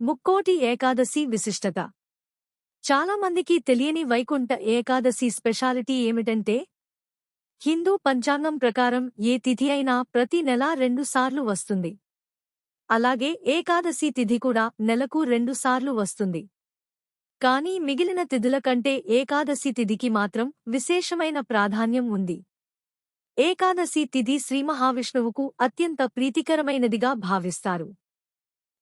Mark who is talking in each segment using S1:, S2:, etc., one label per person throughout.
S1: ముక్కోటి ఏకాదశి విశిష్టత. చాలామందికి తెలియని వైకుంఠ ఏకాదశి స్పెషాలిటీ ఏమిటంటే హిందూ పంచాంగం ప్రకారం ఏ తిథి అయినా ప్రతి నెలా రెండుసార్లు వస్తుంది. అలాగే ఏకాదశి తిథి కూడా నెలకు రెండుసార్లు వస్తుంది. కానీ మిగిలిన తిథుల కంటే ఏకాదశి తిథికి మాత్రం విశేషమైన ప్రాధాన్యం ఉంది. ఏకాదశి తిథి శ్రీమహావిష్ణువుకు అత్యంత ప్రీతికరమైనదిగా భావిస్తారు.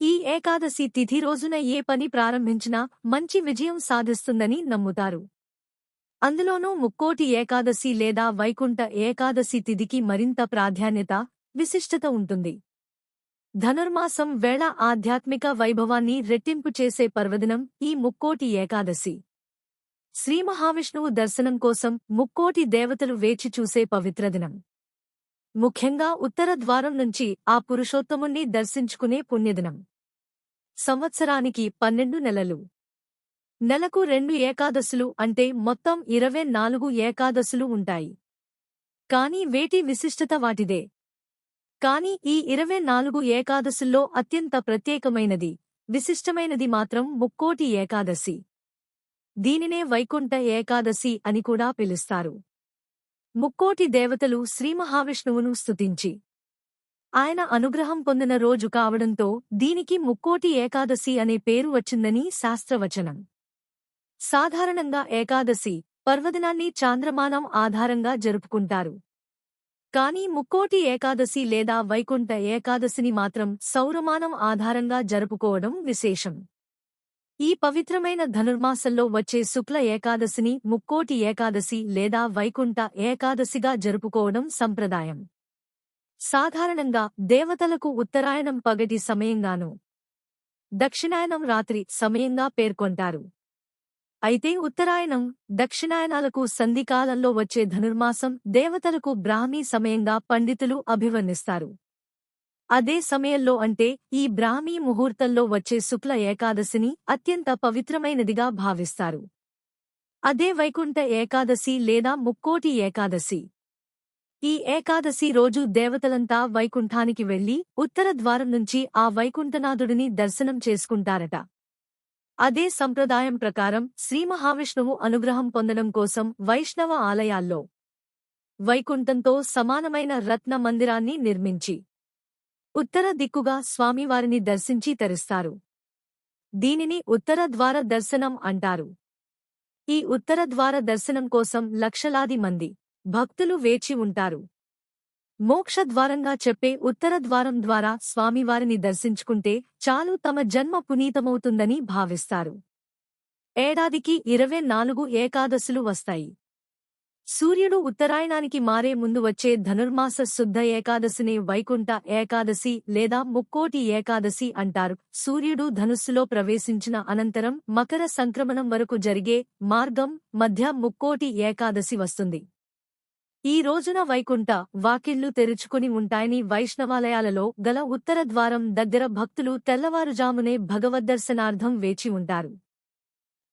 S1: ఈ ఏకాదశి తిథి రోజున ఏ పని ప్రారంభించినా మంచి విజయం సాధిస్తుందని నమ్ముతారు. అందులోనూ ముక్కోటి ఏకాదశి లేదా వైకుంఠ ఏకాదశి తిథికి మరింత ప్రాధాన్యత విశిష్టత ఉంటుంది. ధనుర్మాసం వేళ ఆధ్యాత్మిక వైభవాన్ని రెట్టింపు చేసే పర్వదినం ఈ ముక్కోటి ఏకాదశి. శ్రీ మహావిష్ణువు దర్శనం కోసం ముక్కోటి దేవతలు వేచి చూసే పవిత్రదినం ముఖ్యంగా ఉత్తర ద్వారం నుంచి ఆ పురుషోత్తముణ్ణి దర్శించుకునే పుణ్యదినం. సంవత్సరానికి పన్నెండు నెలలు. నెలకు రెండు ఏకాదశులు అంటే మొత్తం ఇరవై నాలుగు ఏకాదశులు ఉంటాయి. కాని వేటి విశిష్టత వాటిదే? కాని ఈ ఇరవై నాలుగు ఏకాదశుల్లో అత్యంత ప్రత్యేకమైనది విశిష్టమైనది మాత్రం ముక్కోటి ఏకాదశి. దీనినే వైకుంఠ ఏకాదశి అని కూడా పిలుస్తారు. ముక్కోటి దేవతలు శ్రీమహావిష్ణువును స్తుతించి. ఆయన అనుగ్రహం పొందిన రోజు కావడంతో దీనికి ముక్కోటి ఏకాదశి అనే పేరు వచ్చిందని శాస్త్రవచనం. సాధారణంగా ఏకాదశి పర్వదినాన్ని చాంద్రమానం ఆధారంగా జరుపుకుంటారు. కాని ముక్కోటి ఏకాదశి లేదా వైకుంఠ ఏకాదశిని మాత్రం సౌరమానం ఆధారంగా జరుపుకోవడం విశేషం. ఈ పవిత్రమైన ధనుర్మాసంలో వచ్చే శుక్ల ఏకాదశిని ముక్కోటి ఏకాదశి లేదా వైకుంఠ ఏకాదశిగా జరుపుకోవడం సంప్రదాయం. సాధారణంగా దేవతలకు ఉత్తరాయణం పగటి సమయంగాను దక్షిణాయనం రాత్రి సమయంగా పేర్కొంటారు. అయితే ఉత్తరాయణం దక్షిణాయనాలకు సంధికాలంలో వచ్చే ధనుర్మాసం దేవతలకు బ్రాహ్మీ సమయంగా పండితులు అభివర్ణిస్తారు. అదే సమయంలో అంటే ఈ బ్రాహ్మీ ముహూర్తంలో వచ్చే శుక్ల ఏకాదశిని అత్యంత పవిత్రమైనదిగా భావిస్తారు. అదే వైకుంఠ ఏకాదశి లేదా ముక్కోటి ఏకాదశి. ఈ ఏకాదశి రోజు దేవతలంతా వైకుంఠానికి వెళ్ళి ఉత్తర ద్వారం నుంచి ఆ వైకుంఠనాథుడిని దర్శనం చేసుకుంటారట. అదే సంప్రదాయం ప్రకారం శ్రీ మహావిష్ణువు అనుగ్రహం పొందడం కోసం వైష్ణవ ఆలయాల్లో వైకుంఠంతో సమానమైన రత్న మందిరాన్ని నిర్మించి ఉత్తర దిక్కుగా స్వామివారిని దర్శించి తరిస్తారు. దీనిని ఉత్తర ద్వార దర్శనం అంటారు. ఈ ఉత్తర ద్వార దర్శనం కోసం లక్షలాది మంది భక్తులు వేచి ఉంటారు. మోక్షద్వారంగా చెప్పే ఉత్తర ద్వారం ద్వారా స్వామివారిని దర్శించుకుంటే చాలు తమ జన్మ పునీతమవుతుందని భావిస్తారు. ఏడాదికి ఇరవై నాలుగు ఏకాదశులు వస్తాయి. సూర్యుడు ఉత్తరాయణానికి మారే ముందు వచ్చే ధనుర్మాస శుద్ధ ఏకాదశిని వైకుంఠ ఏకాదశి లేదా ముక్కోటి ఏకాదశి అంటారు. సూర్యుడు ధనుస్సులో ప్రవేశించిన అనంతరం మకర సంక్రమణం వరకు జరిగే మార్గం మధ్య ముక్కోటి ఏకాదశి వస్తుంది. ఈ రోజున వైకుంఠ వాకిళ్ళు తెరుచుకుని ఉంటాయని వైష్ణవాలయాలలో గల ఉత్తర ద్వారం దగ్గర భక్తులు తెల్లవారుజామునే భగవద్దర్శనార్థం వేచి ఉంటారు.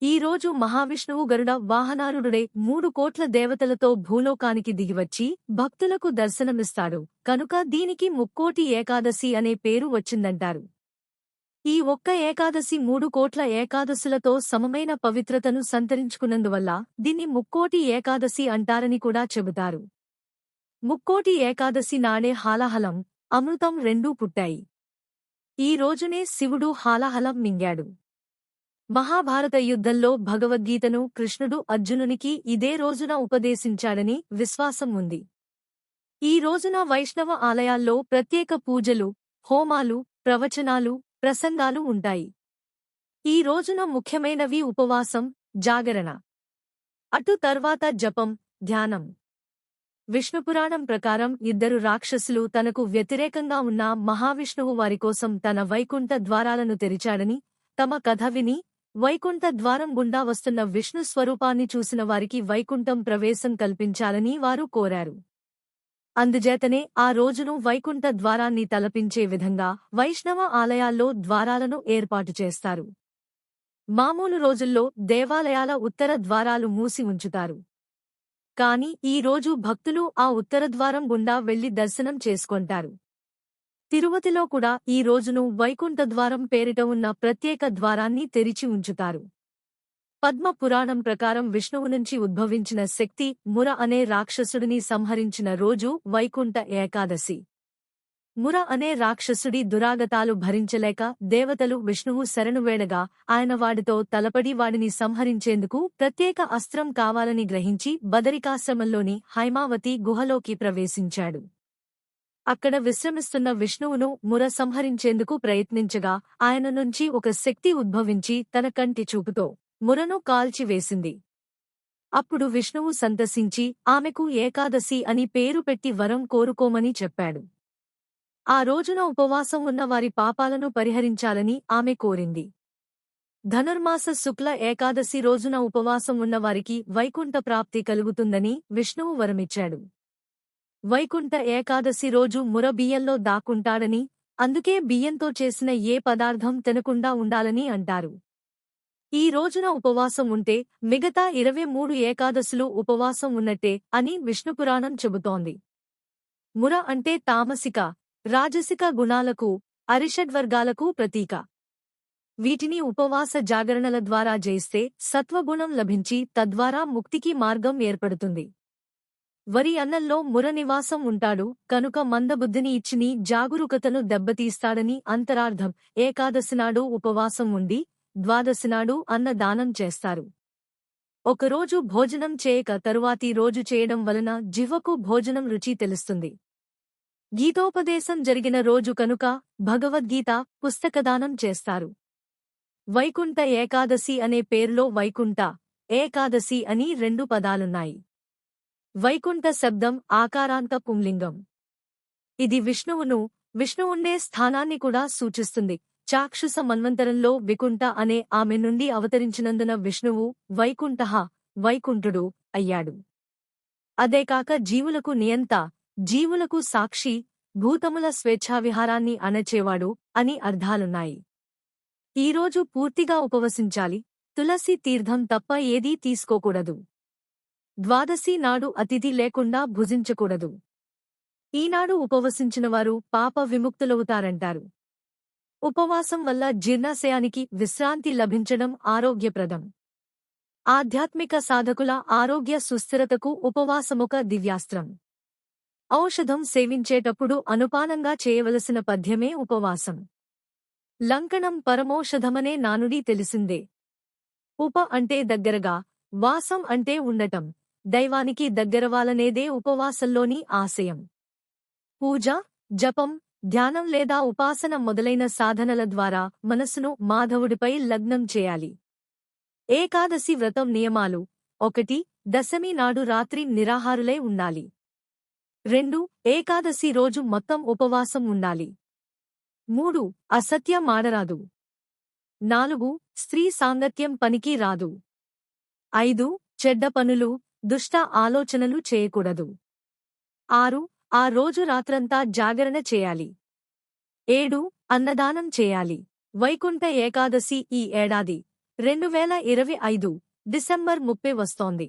S1: ఈ రోజు మహావిష్ణువు గరుడ వాహనారుడుడే మూడు కోట్ల దేవతలతో భూలోకానికి దిగివచ్చి భక్తులకు దర్శనమిస్తాడు. కనుక దీనికి ముక్కోటి ఏకాదశి అనే పేరు వచ్చిందంటారు. ఈ ఒక్క ఏకాదశి మూడు కోట్ల ఏకాదశులతో సమమైన పవిత్రతను సంతరించుకున్నందువల్ల దీన్ని ముక్కోటి ఏకాదశి అంటారని కూడా చెబుతారు. ముక్కోటి ఏకాదశి నాడే హాలాహలం అమృతం రెండూ పుట్టాయి. ఈ రోజునే శివుడు హాలాహలం మింగాడు. మహాభారత యుద్ధంలో భగవద్గీతను కృష్ణుడు అర్జునునికి ఇదే రోజున ఉపదేశించాడని విశ్వాసం ఉంది. ఈ రోజున వైష్ణవ ఆలయాల్లో ప్రత్యేక పూజలు హోమాలు ప్రవచనాలు ప్రసంగాలు ఉంటాయి. ఈ రోజున ముఖ్యమైనవి ఉపవాసం జాగరణ. అటు తర్వాత జపం ధ్యానం. విష్ణుపురాణం ప్రకారం ఇద్దరు రాక్షసులు తనకు వ్యతిరేకంగా ఉన్న మహావిష్ణువు వారికోసం తన వైకుంఠ ద్వారాలను తెరిచాడని తమ కథ విని వైకుంఠ ద్వారం గుండా వస్తున్న విష్ణు స్వరూపాన్ని చూసిన వారికి వైకుంఠం ప్రవేశం కల్పించాలని వారు కోరారు. అందుచేతనే ఆ రోజును వైకుంఠ ద్వారాన్ని తలపించే విధంగా వైష్ణవ ఆలయాల్లో ద్వారాలను ఏర్పాటు చేస్తారు. మామూలు రోజుల్లో దేవాలయాల ఉత్తర ద్వారాలు మూసి ఉంచుతారు. కాని ఈ రోజు భక్తులు ఆ ఉత్తర ద్వారం గుండా వెళ్ళి దర్శనం చేసుకొంటారు. తిరుపతిలో కూడా ఈ రోజును వైకుంఠ ద్వారం పేరిట ఉన్న ప్రత్యేక ద్వారాన్ని తెరిచి ఉంచుతారు. పద్మ పురాణం ప్రకారం విష్ణువు నుంచి ఉద్భవించిన శక్తి ముర అనే రాక్షసుడిని సంహరించిన రోజు వైకుంఠ ఏకాదశి. ముర అనే రాక్షసుడి దురాగతాలు భరించలేక దేవతలు విష్ణువు శరణువేడగా ఆయన వాడితో తలపడి వాడిని సంహరించేందుకు ప్రత్యేక అస్త్రం కావాలని గ్రహించి బదరికాశ్రమంలోని హైమావతి గుహలోకి ప్రవేశించాడు. అక్కడ విశ్రమిస్తున్న విష్ణువును ముర సంహరించేందుకు ప్రయత్నించగా ఆయన నుంచి ఒక శక్తి ఉద్భవించి తన కంటి చూపుతో మురను కాల్చివేసింది. అప్పుడు విష్ణువు సంతసించి ఆమెకు ఏకాదశి అని పేరు పెట్టి వరం కోరుకోమని చెప్పాడు. ఆ రోజున ఉపవాసం ఉన్న వారి పాపాలను పరిహరించాలని ఆమె కోరింది. ధనుర్మాస శుక్ల ఏకాదశి రోజున ఉపవాసం ఉన్నవారికి వైకుంఠ ప్రాప్తి కలుగుతుందని విష్ణువు వరమిచ్చాడు. వైకుంఠ ఏకాదశి రోజు ముర బియ్యంలో దాక్కుంటాడని అందుకే బియ్యంతో చేసిన ఏ పదార్థం తినకుండా ఉండాలని అంటారు. ఈ రోజున ఉపవాసం ఉంటే మిగతా ఇరవై మూడు ఏకాదశులు ఉపవాసం ఉన్నట్టే అని విష్ణుపురాణం చెబుతోంది. ముర అంటే తామసిక రాజసిక గుణాలకు అరిషడ్వర్గాలకు ప్రతీక. వీటిని ఉపవాస జాగరణల ద్వారా జయిస్తే సత్వగుణం లభించి తద్వారా ముక్తికి మార్గం ఏర్పడుతుంది. వరి అన్నంలో మురనివాసం ఉంటాడు కనుక మందబుద్ధిని ఇచ్చిని జాగరూకతను దెబ్బతీస్తాడని అంతరార్థం. ఏకాదశినాడు ఉపవాసం ఉండి ద్వాదశినాడు అన్న దానం చేస్తారు. ఒకరోజు భోజనం చేయక తరువాతి రోజు చేయడం వలన జివ్వకు భోజనం రుచి తెలుస్తుంది. గీతోపదేశం జరిగిన రోజు కనుక భగవద్గీత పుస్తకదానం చేస్తారు. వైకుంఠ ఏకాదశి అనే పేరులో వైకుంఠ ఏకాదశి అని రెండు పదాలున్నాయి. వైకుంఠ శబ్దం ఆకారాంత పుంలింగం. ఇది విష్ణువును విష్ణువుండే స్థానాన్ని కూడా సూచిస్తుంది. చాక్షుస మన్వంతరంలో వికుంఠ అనే ఆమె నుండి అవతరించినందున విష్ణువు వైకుంఠ వైకుంఠుడు అయ్యాడు. అదేకాక జీవులకు నియంత జీవులకు సాక్షి భూతముల స్వేచ్ఛావిహారాన్ని అణచేవాడు అని అర్థాలున్నాయి. ఈరోజు పూర్తిగా ఉపవసించాలి. తులసి తీర్థం తప్ప ఏదీ తీసుకోకూడదు. ద్వాదశి నాడు అతిథి లేకుండా భుజించకూడదు. ఈనాడు ఉపవసించినవారు పాప విముక్తులవుతారంటారు. ఉపవాసం వల్ల జీర్ణాశయానికి విశ్రాంతి లభించడం ఆరోగ్యప్రదం. ఆధ్యాత్మిక సాధకుల ఆరోగ్య సుస్థిరతకు ఉపవాసముక దివ్యాస్త్రం. ఔషధం సేవించేటప్పుడు అనుపానంగా చేయవలసిన పద్యమే ఉపవాసం. లంకణం పరమౌషధమనే నానుడి తెలిసిందే. ఉప అంటే దగ్గరగా వాసం అంటే ఉండటం. దైవానికి దగ్గరవాలనేదే ఉపవాసంలోని ఆశయం. పూజ జపం ధ్యానం లేదా ఉపాసన మొదలైన సాధనల ద్వారా మనసును మాధవుడిపై లగ్నం చేయాలి. ఏకాదశి వ్రతం నియమాలు. ఒకటి దశమి నాడు రాత్రి నిరాహారులై ఉండాలి. రెండు ఏకాదశి రోజు మొత్తం ఉపవాసం ఉండాలి. మూడు అసత్యం ఆడరాదు. నాలుగు స్త్రీ సాంగత్యం పనికి రాదు. ఐదు చెడ్డ పనులు దుష్ట ఆలోచనలు చేయకూడదు. ఆరు ఆ రోజు రాత్రంతా జాగరణ చేయాలి. ఏడు అన్నదానం చేయాలి. వైకుంఠ ఏకాదశి ఈ ఏడాది రెండు వేల ఇరవై ఐదు డిసెంబర్ ముప్పై వస్తోంది.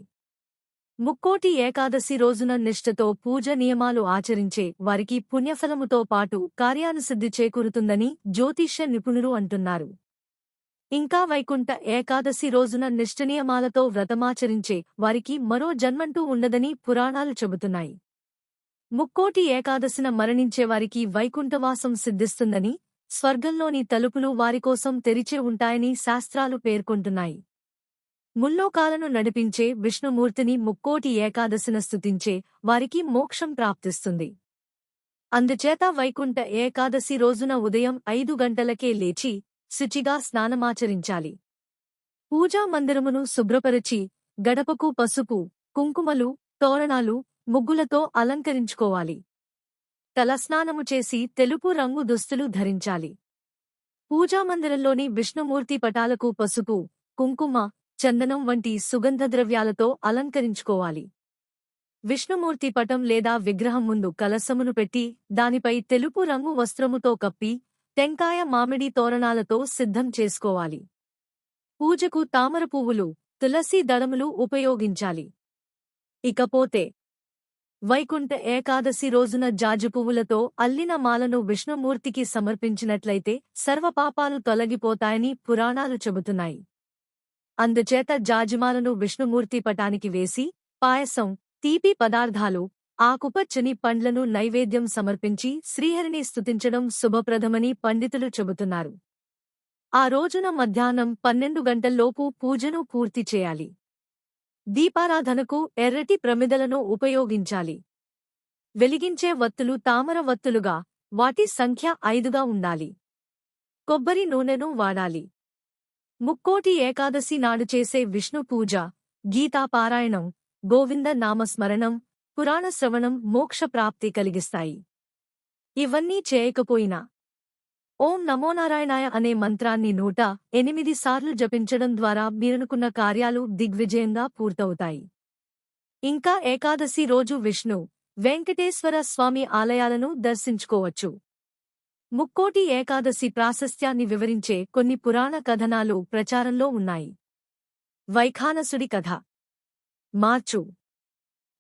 S1: ముక్కోటి ఏకాదశి రోజున నిష్ఠతో పూజ నియమాలు ఆచరించే వారికి పుణ్యఫలముతో పాటు కార్యానుసిద్ధి చేకూరుతుందని జ్యోతిష్య నిపుణులు అంటున్నారు. ఇంకా వైకుంఠ ఏకాదశి రోజున నిష్ఠనియమాలతో వ్రతమాచరించే వారికి మరో జన్మంటూ ఉండదని పురాణాలు చెబుతున్నాయి. ముక్కోటి ఏకాదశిన మరణించేవారికి వైకుంఠవాసం సిద్ధిస్తుందని స్వర్గంలోని తలుపులు వారికోసం తెరిచే ఉంటాయని శాస్త్రాలు పేర్కొంటున్నాయి. ముల్లోకాలను నడిపించే విష్ణుమూర్తిని ముక్కోటి ఏకాదశిన స్థుతించే వారికి మోక్షం ప్రాప్తిస్తుంది. అందుచేత వైకుంఠ ఏకాదశి రోజున ఉదయం ఐదు గంటలకే లేచి శుచిగా స్నానమాచరించాలి. పూజా మందిరమును శుభ్రపరచి గడపకు పసుపు కుంకుమలు తోరణాలు ముగ్గులతో అలంకరించుకోవాలి. తలస్నానము చేసి తెలుపు రంగు దుస్తులు ధరించాలి. పూజామందిరంలోని విష్ణుమూర్తి పటాలకు పసుపు కుంకుమ చందనం వంటి సుగంధ ద్రవ్యాలతో అలంకరించుకోవాలి. విష్ణుమూర్తి పటం లేదా విగ్రహం ముందు కలసమును పెట్టి దానిపై తెలుపు రంగు వస్త్రముతో కప్పి టెంకాయ మామిడి తోరణాలతో సిద్ధం చేసుకోవాలి. పూజకు తామర పువ్వులు తులసి దళములు ఉపయోగించాలి. ఇకపోతే వైకుంఠ ఏకాదశి రోజున జాజి పువ్వులతో అల్లిన మాలను విష్ణుమూర్తికి సమర్పించినట్లయితే సర్వపాపాలు తొలగిపోతాయని పురాణాలు చెబుతున్నాయి. అందుచేత జాజిమాలను విష్ణుమూర్తి పటానికి వేసి పాయసం తీపి పదార్థాలు ఆకుపచ్చని పండ్లను నైవేద్యం సమర్పించి శ్రీహరిని స్తుతించడం శుభప్రదమని పండితులు చెబుతున్నారు. ఆ రోజున మధ్యాహ్నం పన్నెండు గంటల్లోపు పూజను పూర్తి చేయాలి. దీపారాధనకు ఎర్రటి ప్రమిదలను ఉపయోగించాలి. వెలిగించే వత్తులు తామర వత్తులుగా వాటి సంఖ్య ఐదుగా ఉండాలి. కొబ్బరి నూనెను వాడాలి. ముక్కోటి ఏకాదశి నాడు చేసే విష్ణు పూజ గీతాపారాయణం గోవింద నామస్మరణం పురాణ శ్రవణం మోక్ష ప్రాప్తి కలిగిస్తాయి. ఇవన్నీ చేయకపోయినా ఓం నమోనారాయణాయ అనే మంత్రాన్ని నూట ఎనిమిది సార్లు జపించడం ద్వారా మీరనుకున్న కార్యాలు దిగ్విజయంగా పూర్తవుతాయి. ఇంకా ఏకాదశి రోజు విష్ణు వెంకటేశ్వర స్వామి ఆలయాలను దర్శించుకోవచ్చు. ముక్కోటి ఏకాదశి ప్రాశస్త్యాన్ని వివరించే కొన్ని పురాణ కథనాలు ప్రచారంలో ఉన్నాయి. వైఖానసుడి కథ. మార్చు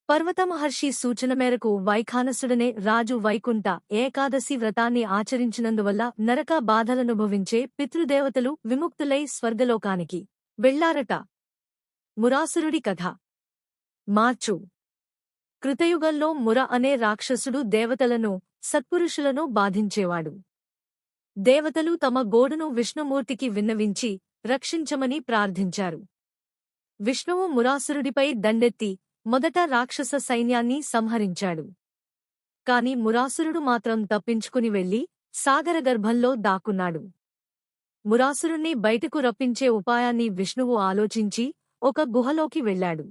S1: పర్వతమహర్షి సూచన మేరకు వైఖానసుడనే రాజు వైకుంఠ ఏకాదశి వ్రతాన్ని ఆచరించినందువల్ల నరక బాధలనుభవించే పితృదేవతలు విముక్తులై స్వర్గలోకానికి. వెళ్ళారట. మురాసురుడి కథ. మార్చు. కృతయుగంలో ముర అనే రాక్షసుడు దేవతలను సత్పురుషులను బాధించేవాడు. దేవతలు తమ గోడును విష్ణుమూర్తికి విన్నవించి రక్షించమని ప్రార్థించారు. విష్ణువు మురాసురుడిపై దండెత్తి మొదట రాక్షస సైన్యాన్ని సంహరించాడు. కాని మురాసురుడు మాత్రం తప్పించుకుని వెళ్ళి సాగరగర్భంలో దాక్కున్నాడు. మురాసురుణ్ణి బయటకు రప్పించే ఉపాయాన్ని విష్ణువు ఆలోచించి ఒక గుహలోకి వెళ్ళాడు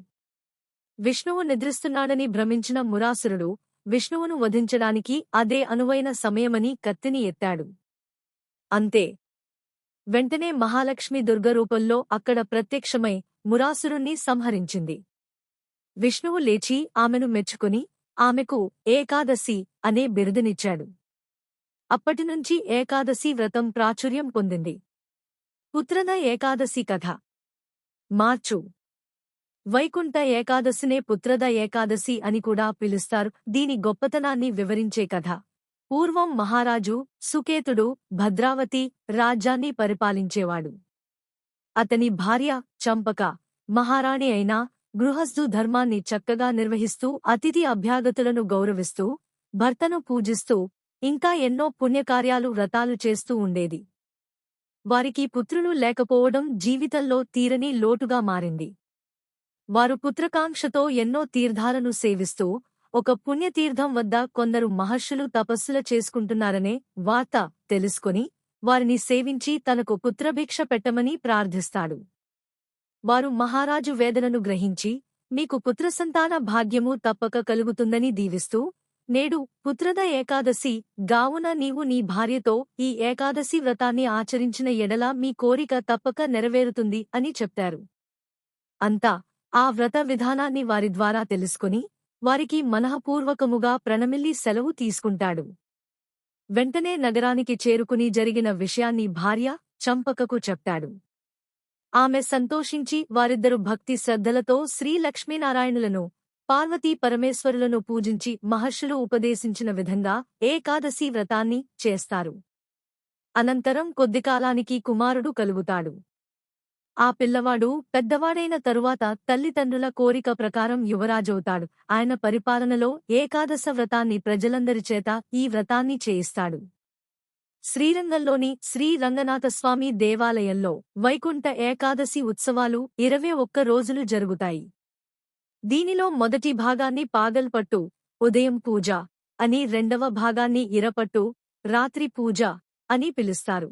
S1: విష్ణువు నిద్రిస్తున్నాడని భ్రమించిన మురాసురుడు విష్ణువును వధించడానికి అదే అనువైన సమయమని కత్తిని ఎత్తాడు. అంతే. వెంటనే మహాలక్ష్మి దుర్గరూపంలో అక్కడ ప్రత్యక్షమై మురాసురుణ్ణి సంహరించింది. విష్ణువు లేచి ఆమెను మెచ్చుకుని ఆమెకు ఏకాదశి అనే బిరుదునిచ్చాడు. అప్పటినుంచి ఏకాదశి వ్రతం ప్రాచుర్యం పొందింది. పుత్రద ఏకాదశి కథ. మార్చు. వైకుంఠ ఏకాదశినే పుత్రద ఏకాదశి అని కూడా పిలుస్తారు. దీని గొప్పతనాన్ని వివరించే కథ. పూర్వం మహారాజు సుకేతుడు భద్రావతి రాజ్యాన్ని పరిపాలించేవాడు. అతని భార్య చంపక మహారాణి అయినా గృహస్థు ధర్మాన్ని చక్కగా నిర్వహిస్తూ అతిథి అభ్యాగతులను గౌరవిస్తూ భర్తను పూజిస్తూ ఇంకా ఎన్నో పుణ్యకార్యాలు వ్రతాలు చేస్తూ ఉండేది. వారికి పుత్రులు లేకపోవడం జీవితంలో తీరని లోటుగా మారింది. వారు పుత్రకాంక్షతో ఎన్నో తీర్థాలను సేవిస్తూ ఒక పుణ్యతీర్థం వద్ద కొందరు మహర్షులు తపస్సుల చేసుకుంటున్నారనే వార్త తెలుసుకుని వారిని సేవించి తనకు పుత్రభిక్ష పెట్టమని ప్రార్థిస్తాడు. వారు మహారాజు వేదనను గ్రహించి మీకు పుత్రసంతాన భాగ్యము తప్పక కలుగుతుందని దీవిస్తూ నేడు పుత్రద ఏకాదశి గావున నీవు నీ భార్యతో ఈ ఏకాదశి వ్రతాన్ని ఆచరించిన ఎడల మీ కోరిక తప్పక నెరవేరుతుంది అని చెప్పారు అంతా ఆ వ్రత విధానాన్ని వారి ద్వారా తెలుసుకుని వారికి మనఃపూర్వకముగా ప్రణమిల్లి సెలవు తీసుకుంటాడు. వెంటనే నగరానికి చేరుకుని జరిగిన విషయాన్ని భార్య చంపకకు చెప్తాడు. ఆమె సంతోషించి వారిద్దరు భక్తి శ్రద్ధలతో శ్రీ లక్ష్మీనారాయణులను పార్వతీ పరమేశ్వరులను పూజించి మహర్షులు ఉపదేశించిన విధంగా ఏకాదశి వ్రతాన్ని చేస్తారు. అనంతరం కొద్దికాలానికి కుమారుడు కలుగుతాడు. ఆ పిల్లవాడు పెద్దవాడైన తరువాత తల్లిదండ్రుల కోరిక ప్రకారం యువరాజవుతాడు. ఆయన పరిపాలనలో ఏకాదశ వ్రతాన్ని ప్రజలందరిచేత ఈ వ్రతాన్ని చేయిస్తాడు. శ్రీరంగంలోని శ్రీ రంగనాథస్వామి దేవాలయంలో వైకుంఠ ఏకాదశి ఉత్సవాలు ఇరవై ఒక్క రోజులు జరుగుతాయి. దీనిలో మొదటి భాగాన్ని పాగల్పట్టు ఉదయం పూజ అని రెండవ భాగాన్ని ఇరపట్టు రాత్రి పూజ అని పిలుస్తారు.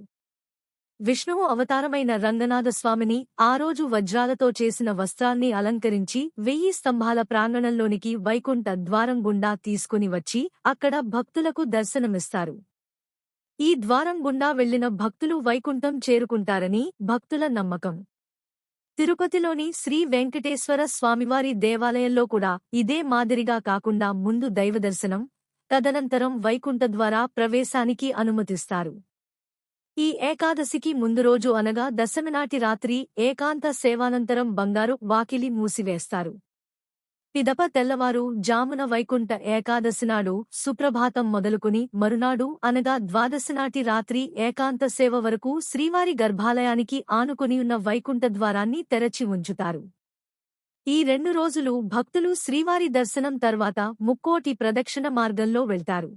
S1: విష్ణువు అవతారమైన రంగనాథస్వామిని ఆ రోజు వజ్రాలతో చేసిన వస్త్రాన్ని అలంకరించి వెయ్యి స్తంభాల ప్రాంగణంలోనికి వైకుంఠ ద్వారం గుండా తీసుకుని వచ్చి అక్కడ భక్తులకు దర్శనమిస్తారు. ఈ ద్వారం గుండా వెళ్ళిన భక్తులు వైకుంఠం చేరుకుంటారని భక్తుల నమ్మకం. తిరుపతిలోని శ్రీ వెంకటేశ్వర స్వామివారి దేవాలయంలో కూడా ఇదే మాదిరిగా కాకుండా ముందు దైవదర్శనం తదనంతరం వైకుంఠ ద్వారా ప్రవేశానికి అనుమతిస్తారు. ఈ ఏకాదశికి ముందు రోజు అనగా దశమినాటి రాత్రి ఏకాంత సేవానంతరం బంగారు వాకిలి మూసివేస్తారు. పిదప తెల్లవారు జామున వైకుంఠ ఏకాదశి నాడు సుప్రభాతం మొదలుకుని మరునాడు అనగా ద్వాదశనాటి రాత్రి ఏకాంత సేవ వరకు శ్రీవారి గర్భాలయానికి ఆనుకొనియున్న వైకుంఠ ద్వారాన్ని తెరచి ఉంచుతారు. ఈ రెండు రోజులు భక్తులు శ్రీవారి దర్శనం తర్వాత ముక్కోటి ప్రదక్షిణ మార్గంలో వెళ్తారు.